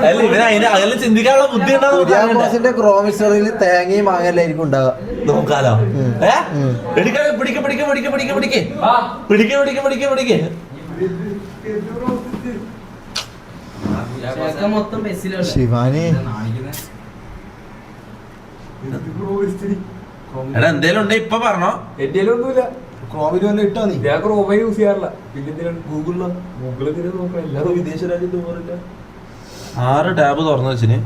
അല്ല ഇവന് അതിന് അതിൽ ചിന്തിക്കാനുള്ള ബുദ്ധി ഉണ്ടാവും കുര്യാക്കോസിന്റെ ക്രോമിസ്റ്ററിൽ തേങ്ങയും മാങ്ങല്ലായിരിക്കും ഉണ്ടാവുക. നോക്കാലോ. ഏ? ഉം. പിടിക്ക പിടിക്ക പിടിക്ക പിടിക്ക പിടിക്ക പിടിക്ക. പിടിക്ക പിടിക്ക പിടിക്ക പിടിക്ക. മൊത്തം ബസ്സിലാണ്. ശിവാനി. എടാ എന്തേലും ഉണ്ടെ? ഇപ്പൊ പറഞ്ഞോ. എന്റെ ഒന്നുമില്ല. ക്രോമിൽ വല്ല ഇട്ടാ നീ? ഞാൻ ക്രോമ യൂസ് ചെയ്യാറില്ല. പിന്നെ എന്തിനാണ് ഗൂഗിളിലോ ഗൂഗിളിൽ തിരി നോക്കാം എല്ലാവരും വിദേശ രാജ്യത്ത് പോകാറില്ല. ആറ് ടാബ് തുറന്നു വെച്ചിന്.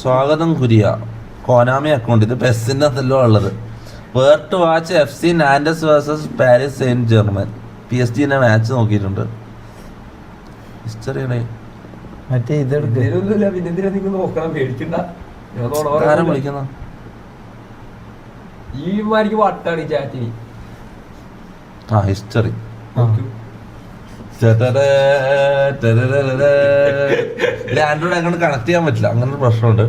സ്വാഗതം കുരിയ. കോനാമി അക്കൗണ്ട് ഇത് ബെസ്സിന്റെ അതല്ലോ ഉള്ളത്. Where to watch F C Nantes versus Paris Saint Germain P S ടിന്റെ match നോക്കിയിട്ടുണ്ട്. ഹിസ്റ്ററി മറ്റേ ഇതെടുക്ക്. പിന്നെ എന്തിനാ നിങ്ങൾ നോക്കണം? പേടിക്കണ്ട. ഞാൻ വിളിക്കുന്ന? ഈ മാരിക്ക് വട്ടാണ് ഈ ചാറ്റിന് ആ ഹിസ്റ്ററി. ആൻഡ്രോയിഡ് അങ്ങനെ കണക്ട് ചെയ്യാൻ പറ്റില്ല. അങ്ങനെ ഒരു പ്രശ്നമുണ്ട്.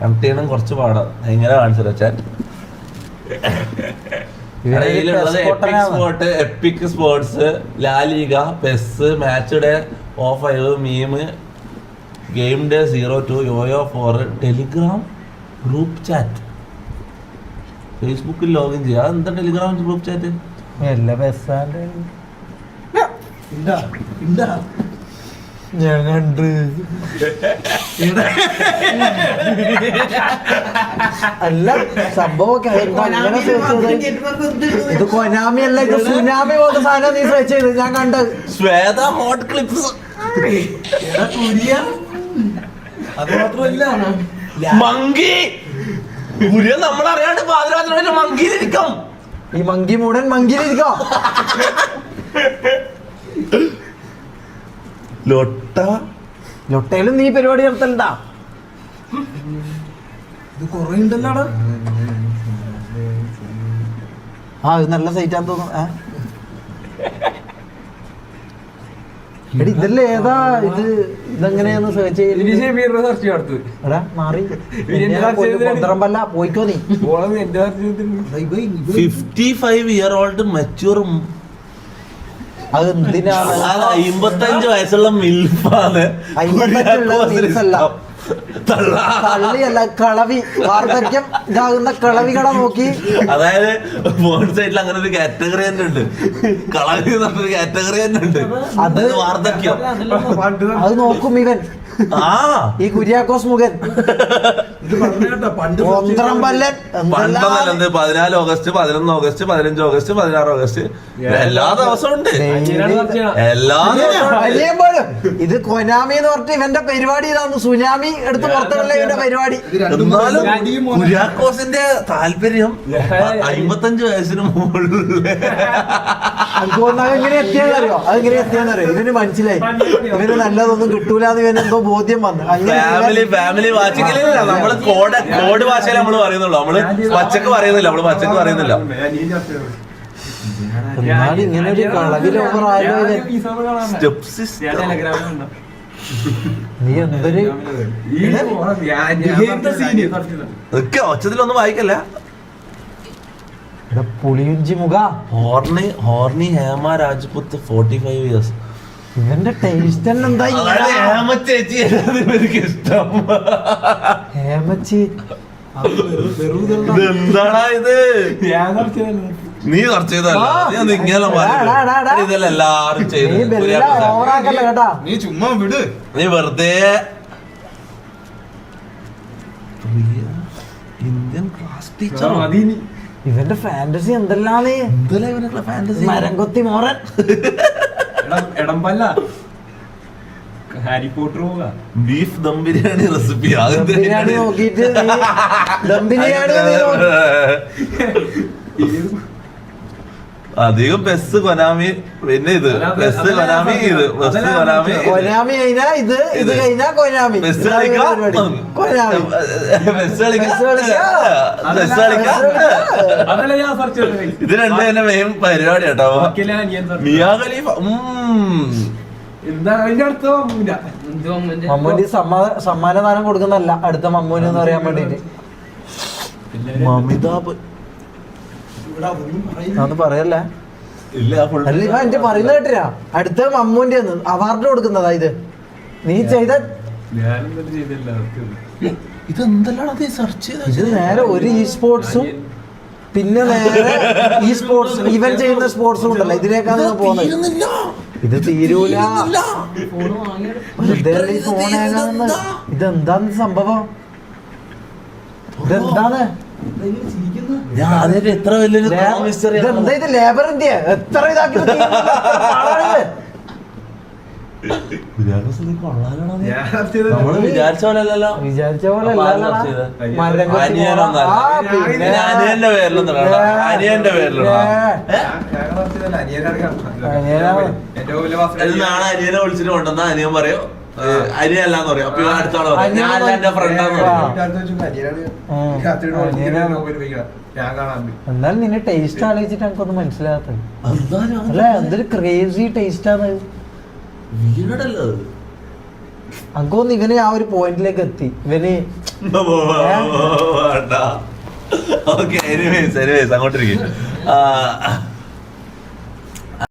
കണക്ട് ചെയ്യണം കുറച്ച് പാടാണ് എങ്ങനെ കാണിച്ചു വെച്ചാൽ epic. Sport epic sports LaLiga PES match day o five meme game day zero two yo-yo four Telegram group chat ഫേസ്ബുക്കിൽ ലോഗിൻ ചെയ്യുക എന്താ ടെലിഗ്രാം ഗ്രൂപ്പ് ചാറ്റ് എല്ലാ ഞാൻ കണ്ട്. അല്ല സംഭവമൊക്കെ search ചെയ്തത്? ഇത് കൊനാമി അല്ല ഇത് സുനാമി പോലത്തെ സാധനം നീ സെർച്ച് ചെയ്ത്. ഞാൻ കണ്ട്. ശ്വേത ഹോട്ട് ക്ലിപ്സ് എടാ കുരിയ. അത് മാത്രമല്ല. മങ്കി. കുര്യ നമ്മളറിയാണ്ട് പാതിരാത്രി മങ്കിയിലിരിക്കും ഈ മങ്കി മൂടൻ മങ്കിയിലിരിക്കാം ലൊട്ട. ലൊട്ടയിലും നീ പരിപാടി നടത്തണ്ടാ ഇത് കൊറേ ഉണ്ടല്ലോടാ ആ ഇത് നല്ല സൈറ്റാന്ന് തോന്നുന്നു. ഏ? എടി ഇതല്ലേ ഏതാ ഇത്? ഇതെങ്ങനെയാന്ന് സെർച്ച് പോയിക്കോ നീ. Fifty five year old mature അത് എന്തിനാണ്? അമ്പത്തഞ്ച് വയസ്സുള്ള മിൽഫാണ് അമ്പത്തഞ്ചുള്ള. തള്ള. തള്ളിയല്ല കളവി. വാർദ്ധക്യം ഇതാകുന്ന കളവികളെ നോക്കി. അതായത് ഫോൺ സൈറ്റിൽ അങ്ങനെ ഒരു കാറ്റഗറി തന്നെ ഉണ്ട്. കളവി എന്ന് പറഞ്ഞൊരു കാറ്റഗറി തന്നെ ഉണ്ട്. അത് അത് വാർദ്ധക്യം. അത് നോക്കും ഇവൻ. ആ. ഈ കുര്യാക്കോസ് മുഖൻ. പതിനാല് ഓഗസ്റ്റ് പതിനൊന്ന് ഓഗസ്റ്റ് പതിനഞ്ച് ഓഗസ്റ്റ് പതിനാറ് ഓഗസ്റ്റ്. എല്ലാ ദിവസവും ഉണ്ട്. എല്ലാ ഇത് കൊനാമി എന്ന് പറഞ്ഞിട്ട് ഇവന്റെ പരിപാടി ഇതാണ് സുനാമി എടുത്ത് പുറത്തുള്ള ഇവന്റെ പരിപാടി. എന്നാലും കുര്യാക്കോസിന്റെ താല്പര്യം അമ്പത്തഞ്ച് വയസ്സിന് അത് എങ്ങനെ എത്തിയെന്നറിയോ? അത് എങ്ങനെ എത്തിയെന്നറിയോ? ഇവന് മനസ്സിലായി. ഇവന് നല്ലതൊന്നും കിട്ടൂലെന്ന് ഇവന് എന്തോ ബോധ്യം വന്നു. ഫാമിലി ഫാമിലി വാച്ചിങ്ങിലല്ല നമ്മൾ കോഡ് കോഡ് ഭാഷയിൽ നമ്മൾ പറയുന്നുള്ളൂ. നമ്മൾ പച്ചക്ക് പറയുന്നില്ല നമ്മൾ പച്ചക്ക് പറയുന്നില്ല. എന്നാലും ഇങ്ങനെ ഒരു കളവിൽ ഓവർ ആയാലോ ഇവൻ സ്റ്റെപ്പ് സിസ്റ്റം നീ എന്തൊരു ഒക്കെ ഒച്ചത്തിലൊന്നും വായിക്കല്ല. എടാ പുളിയുഞ്ചി മുഖ. Horny horny Hema Rajput forty five years ഇവന്റെ ടേസ്റ്റ് തന്നെ എന്താ ഹേമ ചേച്ചി ഇഷ്ടം. ഹേമച്ചി ഇത്? നീ കുറച്ച് ചെയ്തല്ല ഇങ്ങനെ. ഇതെല്ലാം എല്ലാരും നീ ചെയ്തു ചുമ്മാ വിട്. നീ വെറുതെ ഇന്ത്യൻ ക്ലാസ് ടീച്ചർ ഇവന്റെ ഫാന്റസി എന്തെല്ലാന്ന് എന്തല്ലേ ഇവനൊക്കെ ഫാന്റസി മരം കൊത്തി മോറൻ. എടമ്പല്ല ഹാരി പോട്ടർ പോകാം. ബീഫ് ദം ബിരിയാണി റെസിപ്പി ദം ബിരിയാണി നോക്കിയിട്ട് ദം ബിരിയാണി. അധികം ബസ് കൊനാമി പിന്നെ ഇത് ബസ് കൊനാമി ഇത് ബസ് കൊനാമി കൊനാമി കഴിഞ്ഞാ ഇത് ഇത്. കഴിഞ്ഞാ കൊനാമി. ബസ് കളിക്കാം? കൊനാമി. ബസ് കളിക്കാം? ബസ് ഇത് രണ്ടും തന്നെ മെയിൻ പരിപാടി കേട്ടോ മിയാ ഖലീഫ. മമ്മൂട്ടി സമ്മാ സമ്മാനദാനം കൊടുക്കുന്നല്ല അടുത്ത മമ്മൂന് എന്ന് പറയാൻ വേണ്ടിട്ട് മമിതാഭ്. അതൊന്നും പറയല്ലേ. എന്റെ പറയുന്നത് കേട്ടില്ല അടുത്ത മമ്മൂന്റെ അവാർഡ് കൊടുക്കുന്നതാ ഇത്. നീ ചെയ്ത സെർച്ച് ഇത് നേരെ ഒരു ഇ സ്പോർട്സും പിന്നെ നേരെ ഈ സ്പോർട്സ് ഇവൻ ചെയ്യുന്ന സ്പോർട്സും ഉണ്ടല്ലോ. ഇതിലേക്കാണ് നിങ്ങൾ പോകുന്നത്. ഇത് തീരൂല. ഫോൺ ഇതെന്താന്ന് സംഭവം? ഇതെന്താണ്? ഞാൻ ആദ്യമായിട്ട് എത്ര വലിയൊരു ലേബർ ഇന്ത്യ എത്ര ഇതാക്കി നമ്മൾ വിചാരിച്ച പോലെ അല്ലല്ലോ. വിചാരിച്ച പോലെ അനിയന്റെ പേരിലൊന്നും. അനിയന്റെ നാളെ അനിയനെ വിളിച്ചിട്ട് കൊണ്ടുവന്ന? അനിയൻ പറയോ. അനിയല്ലാന്ന് പറയും. അപ്പൊ ഇവൻ അടുത്താൾ പറയും ഞാൻ അല്ല എന്റെ ഫ്രണ്ടാന്ന്. പറയും. അടുത്ത് എന്നാലും നിന്നെ ടേസ്റ്റ് ആലോചിച്ചിട്ട് എനിക്കൊന്നും മനസ്സിലാകാത്തത് അല്ല എന്തൊരു ക്രേസി ടേസ്റ്റ് ആണ്. അങ്കോന്ന് ഇവന് ആ ഒരു പോയിന്റിലേക്ക് എത്തി. ഇവന് ഓക്കെ എനിവേസ് എനിവേസ് അങ്ങോട്ടിരിക്കും.